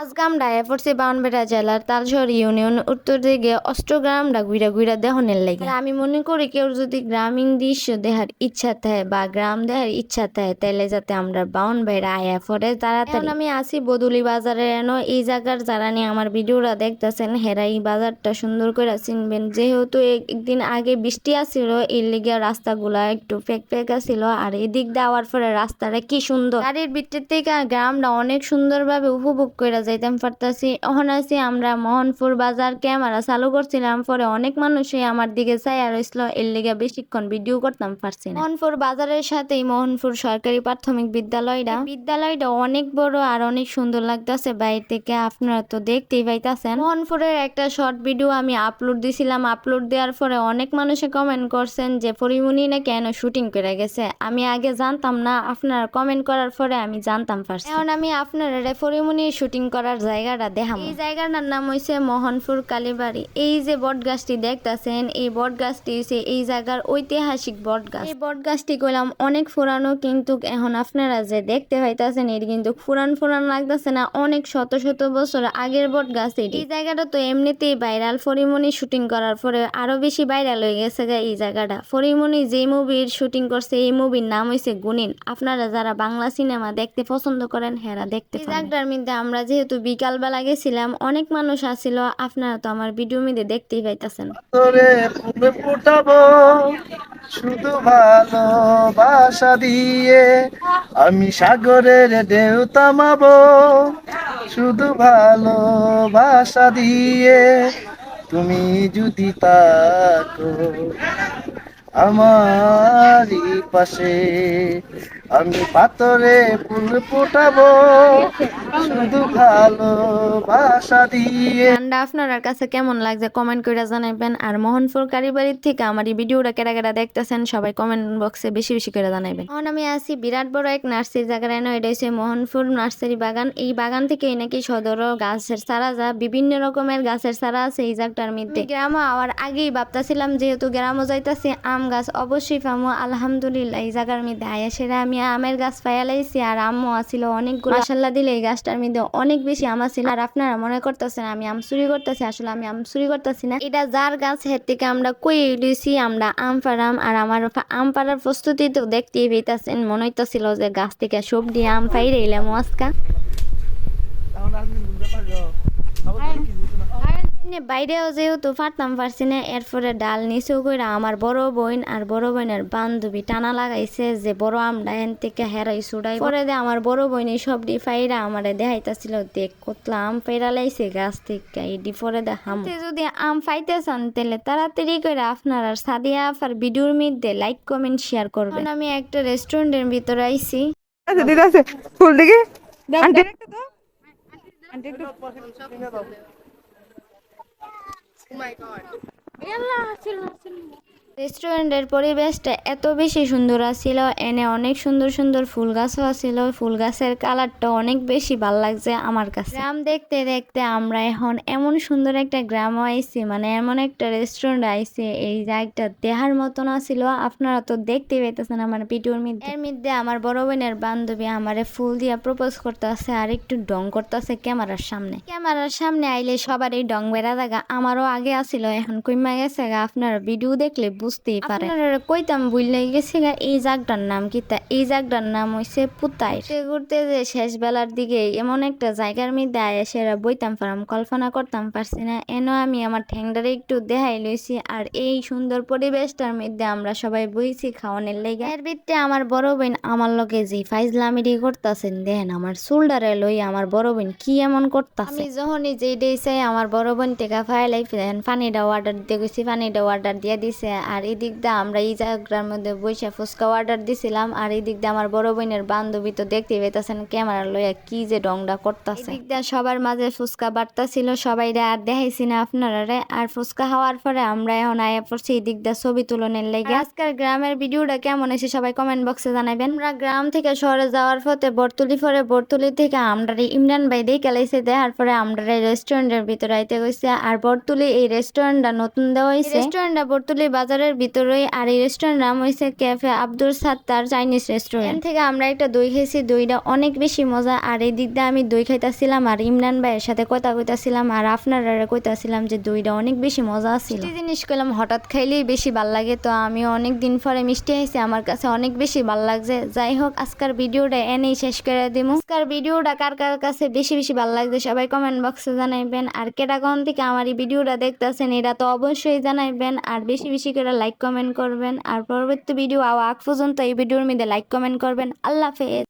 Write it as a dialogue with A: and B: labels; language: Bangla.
A: আজকে আমরা পড়ছি বাউনবেড়া জেলার তালশহর ইউনিয়ন উত্তর দিকে অষ্টগ্রামটা ঘুরা ঘুরা দেহনের লাগে। আমি মনে করি কেউ যদি গ্রামীণ দৃশ্য দেহার ইচ্ছা থাকে বা গ্রাম দেহার ইচ্ছা থাকে তাহলে যাতে আমরা বাউন বেড়া আয়া পরে। তাড়াতাড়ি আমি আসি বদুলি বাজারে। এনো এই জায়গার যারা নিয়ে আমার ভিডিওটা দেখতেছেন হেরা এই বাজারটা সুন্দর করে চিনবেন। যেহেতু একদিন আগে বৃষ্টি আসছিল এর লিগে রাস্তাগুলা একটু ফেক ফেক আসছিল আর এদিক দেওয়ার পরে রাস্তাটা কি সুন্দর। গাড়ির ভিতর থেকে গ্রামটা অনেক সুন্দরভাবে উপভোগ করে যাইতাম পারতাছি। ওখানে আছি আমরা মোহনপুর বাজার ক্যামেরা চালু করছিলাম, পরে অনেক মানুষই আমার দিকে চাই আর হয়েছিল এর লিগে বেশিক্ষণ ভিডিও করতাম পারছি মোহনপুর বাজারের সাথেই মোহনপুর সরকারি প্রাথমিক বিদ্যালয়টা। বিদ্যালয়টা অনেক বড় আর অনেক সুন্দর লাগতেছে বাইরে থেকে আপনারা তো দেখতেই পাইতাছেন। মোহনপুরের একটা শর্ট ভিডিও আমি আপলোড দিছিলাম, আপলোড দেওয়ার পরে অনেক মানুষে কমেন্ট করছেন যে, পরিমণি না কেন শুটিং করে গেছে? আমি আগে জানতাম না, আপনারা কমেন্ট করার পরে আমি জানতাম পারছি। এখন আমি আপনারা পরিমণি শুটিং করার জায়গাটা দেখাম। এই জায়গাটার নাম হইছে মোহনপুর কালীবাড়ি। এই যে বট গাছটি দেখতাছেন এই বট গাছটি হইছে এই জায়গার ঐতিহাসিক বট গাছ এই বট গাছটি কইলাম অনেক পুরানো কিন্তু এখন আপনারা যে দেখতে পাইতাছেন এটি কিন্তু পুরান পুরান লাগতেছে না অনেক শত শত বছর আগের বট গাছ এটি। এই জায়গাটা তো এমনিতেই ভাইরাল ফরিমনি শুটিং করার পরে আরও বেশি ভাইরাল হয়ে গেছে গা এই জায়গাটা। ফরিমনি যে মুভির শুটিং করছে এই মুভির নাম হইছে গুনিন। আপনারা যারা বাংলা সিনেমা দেখতে পছন্দ করেন হেরা দেখতে এই জায়গাটার মধ্যে আমরা যেহেতু বিকাল বেলা গেছিলাম, অনেক মানুষ আসছিল আপনারা তো আমার ভিডিও মধ্যে দেখতেই পাইতাছেন।
B: শুধু ভালোবাসা দিয়ে। আমি সাগরের ঢেউ থামাবো, শুধু ভালোবাসা দিয়ে। তুমি যদি তাকো আমারই পাশে আমি পাথরে ফুল ফোটাবো, শুধু ভালোবাসা দিয়ে।
A: গানটা আপনার কাছে কেমন লাগছে কমেন্ট করে জানাবেন আর মোহনপুর কারিবাড়ির থেকে আমার এই ভিডিওটা কেটা কেটা দেখতেছেন, সবাই কমেন্ট বক্সে বেশি বেশি করে জানাবেন এখন আমি আছি বিরাট বড় এক নার্সারি জায়গায় এনে এটা হচ্ছে মোহনপুর নার্সারি বাগান। এই বাগান থেকে নাকি সদর গাছের চারা যা বিভিন্ন রকমের গাছের চারা আছে এই জায়গাটার মধ্যে। গ্রাম আওয়ার আগেই ভাবতাছিলাম, যেহেতু গ্রামও যাইতাছি, আম গাছ অবশ্যই পামো, আলহামদুলিল্লাহ, এই জায়গার মধ্যে আয়া সেরা আমি আমের গাছ পাইয়ালাইছি আর আমও আছিল অনেকগুলো। মাসাল্লাহ দিলে এই গাছটার মধ্যে অনেক বেশি আম আছিল। আর আপনারা মনে করতেছেন আমি আম চুরি করতেছি? আসলে আমি আম চুরি করতেছি না। এটা যার গাছ, হের থেকে আমরা কই দিয়েছি আমরা আম পারাম আর আমার আম পাড়ার প্রস্তুতি তো দেখতেই পেতেছেন মনে হইতেছিল যে গাছ থেকে সবজি আম পাইরে এলাম আজকা। এমনি বাইরেও যেহেতু পারতাম পারছি না এরপরে ডাল নিচেও করে আমার বড় বোন আর বড় বোনের বান্ধবী টানা লাগাইছে যে বড় আমটা এন থেকে হেরাই সুডাই পরে দে আমার বড় বোন সব ডিফাইরা আমার আমারে দেখাইতাছিল দেখ কতলা আম পাইরা লাইছে গাছ থেকে এই ডি পরে দেখাম। যদি আম পাইতে চান তাহলে তাড়াতাড়ি করে আপনার আর সাদিয়া আফার ভিডিওর মধ্যে লাইক কমেন্ট শেয়ার করবেন। আমি একটা রেস্টুরেন্টের ভিতরে আইছি।
C: দিদা আছে। ফুল দিকে আন্টি একটা দাও আন্টি একটু
A: রেস্টুরেন্টের পরিবেশটা এত বেশি সুন্দর আছিল, এনে অনেক সুন্দর সুন্দর ফুল গাছও আছিল ফুল গাছের কালারটা অনেক বেশি ভালো লাগছে আমার কাছে। গ্রাম দেখতে দেখতে আমরা এখন এমন সুন্দর একটা গ্রামও আইছি মানে এমন একটা রেস্টুরেন্ট আইছি, এই জায়গাটা দেহার মতন আছিল, আপনারা তো দেখতে পেতেছেন আমার ভিডিওর মধ্যে। এর মধ্যে আমার বড় বোনের বান্ধবী আমারে ফুল দিয়া প্রপোজ করতেছে আর একটু ডং করতেছে ক্যামেরার সামনে। ক্যামেরার সামনে আইলে সবার এই ডং বেড়া জায়গা, আমারও আগে আসিল এখন কইমা গেছে আপনারা ভিডিও দেখলে বুঝতেই পারে। আপনারা কইতাম বুঝলে গেছে গা, এই জাগটার নাম কি? তা এই জাগটার নাম হইছে পুতাই ঘুরতে ঘুরতে যে শেষ বেলার দিকে এমন একটা জায়গার মধ্যে আয়া সেরা বইতাম পারাম কল্পনা করতাম পারছি না। এনো আমি আমার ঠ্যাংটারে একটু দেখাই লইছি আর এই সুন্দর পরিবেশটার মধ্যে আমরা সবাই বইছি খাওয়ানোর লেগে। এর ভিত্তে আমার বড় বোন আমার লগে যে ফাইজলামিরি করতাছেন, দেখেন আমার শোল্ডারে লই আমার বড় বোন কি এমন করতাছে। আমি যখনই যেই ডে চাই আমার বড় বোন টেকা ফাইলাই ফেলেন পানিটা অর্ডার দিয়ে গেছি, পানিটা অর্ডার দিয়ে দিছে আর এই দিক দিয়ে আমরা এই জায়গার মধ্যে বসে ফুচকা অর্ডার দিছিলাম আর এই দিক দিয়ে আমার বড় বোনের বান্ধবী তো দেখতে পেতেছেন ক্যামেরা লইয়া কি যে ডংটা করতেছে। দিক দিয়ে সবার মাঝে ফুচকা বার্তা ছিল সবাই আর দেখাইছি না আপনারা রে। আর ফুচকা হওয়ার পরে আমরা এখন আয়া পড়ছি এই দিক দিয়ে ছবি তুলনের লেগে। আজকের গ্রামের ভিডিওটা কেমন হয়েছে সবাই কমেন্ট বক্সে জানাবেন। আমরা গ্রাম থেকে শহরে যাওয়ার পথে বর্তুলি পরে বর্তুলি থেকে আমরা ইমরান ভাই দিয়ে কেলাইছে দেওয়ার পরে আমরা রেস্টুরেন্টের ভিতরে আইতে গেছে আর বর্তুলি এই রেস্টুরেন্টটা নতুন দেওয়া হয়েছে রেস্টুরেন্টটা বর্তুলি বাজারের বাজারের ভিতরেই আর এই রেস্টুরেন্ট নাম হয়েছে cafe Abdul Sattar Chinese restaurant থেকে আমরা একটা দই খেয়েছি দইটা অনেক বেশি মজা। আর এই দিক দিয়ে আমি দই খাইতাছিলাম আর ইমরান ভাইয়ের সাথে কথা কইতাছিলাম আর আপনারা কইতাছিলাম যে দইটা অনেক বেশি মজা মিষ্টি জিনিস করলাম হঠাৎ খাইলেই বেশি ভালো লাগে। তো আমি অনেক দিন পরে মিষ্টি খাইছি আমার কাছে অনেক বেশি ভালো লাগছে। যাই হোক আজকের ভিডিওটা এনেই শেষ করে দিমু। আজকের ভিডিওটা কার কার কাছে বেশি বেশি ভালো লাগছে সবাই কমেন্ট বক্সে জানাইবেন। আর কেটা কোন থেকে আমার এই ভিডিওটা দেখতেছেন এটা তো অবশ্যই জানাইবেন। আর বেশি বেশি করে লাইক কমেন্ট করবেন। আর পরবর্তী ভিডিও আওয়া আগ পর্যন্ত এই ভিডিওর মধ্যে লাইক কমেন্ট করবেন। আল্লাহ হাফেজ।